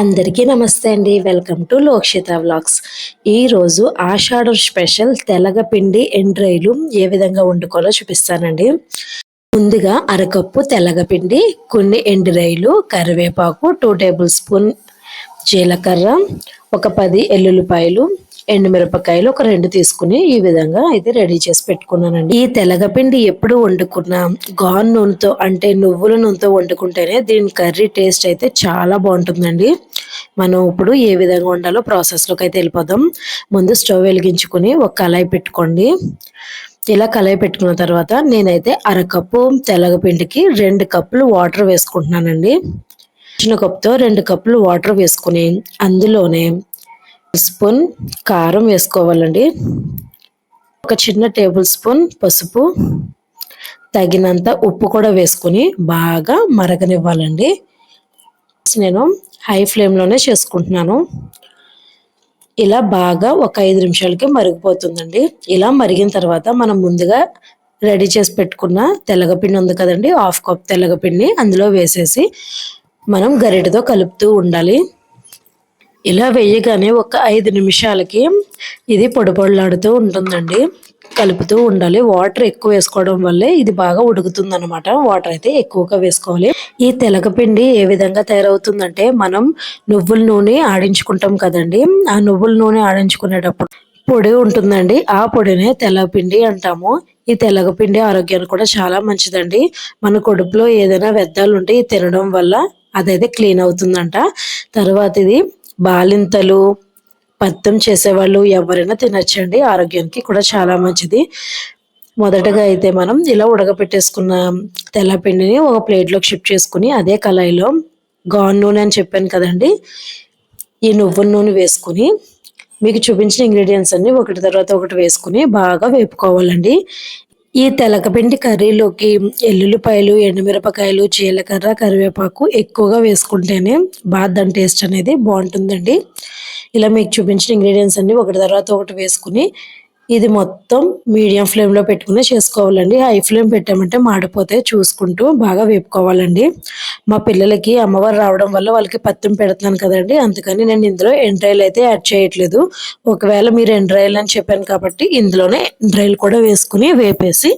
అందరికీ నమస్తే అండి. Welcome to Lokshitha vlogs. ఈరోజు ఆషాఢ స్పెషల్ తెలగపిండి ఎండ్రైలు ఏ విధంగా వండుకోవాలో చూపిస్తానండి. ముందుగా అరకప్పు తెల్లగపిండి కొన్ని ఎండురైలు కరివేపాకు టూ టేబుల్ స్పూన్ జీలకర్ర ఒక పది ఎల్లుల్లిపాయలు ఎండుమిరపకాయలు ఒక రెండు తీసుకుని ఈ విధంగా అయితే రెడీ చేసి పెట్టుకున్నానండి. ఈ తెలగపిండి ఎప్పుడు వండుకున్నా గాన్ నూనెతో అంటే నువ్వుల నూనెతో వండుకుంటేనే దీని కర్రీ టేస్ట్ అయితే చాలా బాగుంటుందండి. మనం ఇప్పుడు ఏ విధంగా వండాలో ప్రాసెస్లోకి అయితే వెళ్ళిపోదాం. ముందు స్టవ్ వెలిగించుకుని ఒక కళాయి పెట్టుకోండి. ఇలా కళాయి పెట్టుకున్న తర్వాత నేనైతే అరకప్పు తెల్లగపిండికి రెండు కప్పులు వాటర్ వేసుకుంటున్నానండి. చిన్న కప్పుతో రెండు కప్పులు వాటర్ వేసుకుని అందులోనే స్పూన్ కారం వేసుకోవాలండి. ఒక చిన్న టేబుల్ స్పూన్ పసుపు. తగినంత ఉప్పు కూడా వేసుకొని బాగా మరగనివ్వాలండి. నేను హై ఫ్లేమ్లోనే చేసుకుంటున్నాను. ఇలా బాగా ఒక ఐదు నిమిషాలకి మరిగిపోతుందండి. ఇలా మరిగిన తర్వాత మనం ముందుగా రెడీ చేసి పెట్టుకున్న తెల్లగపిండి ఉంది కదండి హాఫ్ కప్ తెల్లగపిండి అందులో వేసేసి మనం గరిటతో కలుపుతూ ఉండాలి. ఇలా వేయగానే ఒక ఐదు నిమిషాలకి ఇది పొడిపొడలాడుతూ ఉంటుందండి. కలుపుతూ ఉండాలి. వాటర్ ఎక్కువ వేసుకోవడం వల్లే ఇది బాగా ఉడుకుతుంది అనమాట వాటర్ అయితే ఎక్కువగా వేసుకోవాలి. ఈ తెలకపిండి ఏ విధంగా తయారవుతుందంటే మనం నువ్వుల నూనె ఆడించుకుంటాం కదండి. ఆ నువ్వుల నూనె ఆడించుకునేటప్పుడు పొడి ఉంటుందండి. ఆ పొడినే తెల్లపిండి అంటాము. ఈ తెల్లగపిండి ఆరోగ్యానికి కూడా చాలా మంచిదండి. మన కొడుపులో ఏదైనా వ్యర్థాలు ఉంటే తినడం వల్ల అదైతే క్లీన్ అవుతుందంట. తర్వాత ఇది బాలింతలు పత్తం చేసేవాళ్ళు ఎవరైనా తినచ్చండి. ఆరోగ్యానికి కూడా చాలా మంచిది. మొదటగా అయితే మనం ఇలా ఉడకపెట్టేసుకున్న తెల్లపిండిని ఒక ప్లేట్లోకి షిఫ్ట్ చేసుకుని అదే కళాయిలో గాన్ నూనె అని చెప్పాను కదండి. ఈ నువ్వుల నూనె వేసుకుని మీకు చూపించిన ఇంగ్రీడియంట్స్ అన్ని ఒకటి తర్వాత ఒకటి వేసుకుని బాగా వేపుకోవాలండి. ఈ తెలకపిండి కర్రీలోకి ఎల్లుల్లిపాయలు ఎండుమిరపకాయలు జీలకర్ర కరివేపాకు ఎక్కువగా వేసుకుంటేనే బాదం టేస్ట్ అనేది బాగుంటుందండి. ఇలా మీకు చూపించిన ఇంగ్రీడియంట్స్ అన్ని ఒకటి తర్వాత ఒకటి వేసుకుని ఇది మొత్తం మీడియం ఫ్లేమ్లో పెట్టుకుని చేసుకోవాలండి. హై ఫ్లేమ్ పెట్టామంటే మాడిపోతే చూసుకుంటూ బాగా వేపుకోవాలండి. మా పిల్లలకి అమ్మవారు రావడం వల్ల వాళ్ళకి పత్యం పెడుతున్నాను కదండి. అందుకని నేను ఇందులో ఎండ్రాయిల్ అయితే యాడ్ చేయట్లేదు. ఒకవేళ మీరు ఎండ్రాయిల్ అని చెప్పాను కాబట్టి ఇందులోనే ఎండ్రాయిల్ కూడా వేసుకుని వేపేసి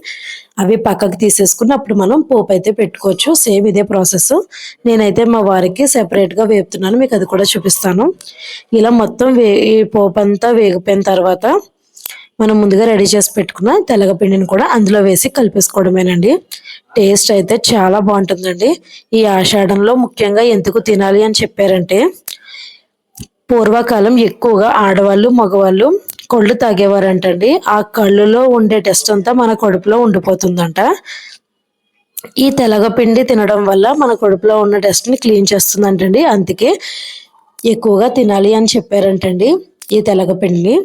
అవి పక్కకు తీసేసుకుని అప్పుడు మనం పోపు అయితే పెట్టుకోవచ్చు. సేమ్ ఇదే ప్రాసెస్. నేనైతే మా వారికి సెపరేట్గా వేపుతున్నాను. మీకు అది కూడా చూపిస్తాను. ఇలా మొత్తం వే ఈ పోపు అంతా వేగిపోయిన తర్వాత మనం ముందుగా రెడీ చేసి పెట్టుకున్న తెల్లగపిండిని కూడా అందులో వేసి కలిపేసుకోవడమేనండి. టేస్ట్ అయితే చాలా బాగుంటుందండి. ఈ ఆషాఢంలో ముఖ్యంగా ఎందుకు తినాలి అని చెప్పారంటే పూర్వకాలం ఎక్కువగా ఆడవాళ్ళు మగవాళ్ళు కళ్ళు తాగేవారంటండి. ఆ కళ్ళులో ఉండే టెస్ట్ అంతా మన కడుపులో ఉండిపోతుందంట. ఈ తెలగపిండి తినడం వల్ల మన కడుపులో ఉన్న టెస్ట్ని క్లీన్ చేస్తుందంటండి. అందుకే ఎక్కువగా తినాలి అని చెప్పారంటండి ఈ తెలగపిండిని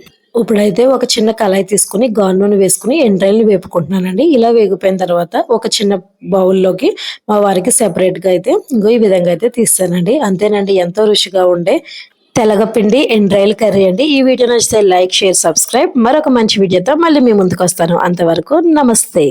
ఇప్పుడైతే ఒక చిన్న కళాయి తీసుకుని గాన్ వేసుకుని ఎండ్రాయిల్ని వేపుకుంటున్నానండి. ఇలా వేగిపోయిన తర్వాత ఒక చిన్న బౌల్లోకి మా వారికి సెపరేట్గా అయితే ఇంకో ఈ విధంగా అయితే తీస్తానండి. అంతేనండి ఎంతో రుచిగా ఉండే తెలగపిండి ఎండ్రాయిల్ కర్రీ అండి. ఈ వీడియో నచ్చితే లైక్ షేర్ సబ్స్క్రైబ్. మరొక మంచి వీడియోతో మళ్ళీ మీ ముందుకు వస్తాను. అంతవరకు నమస్తే.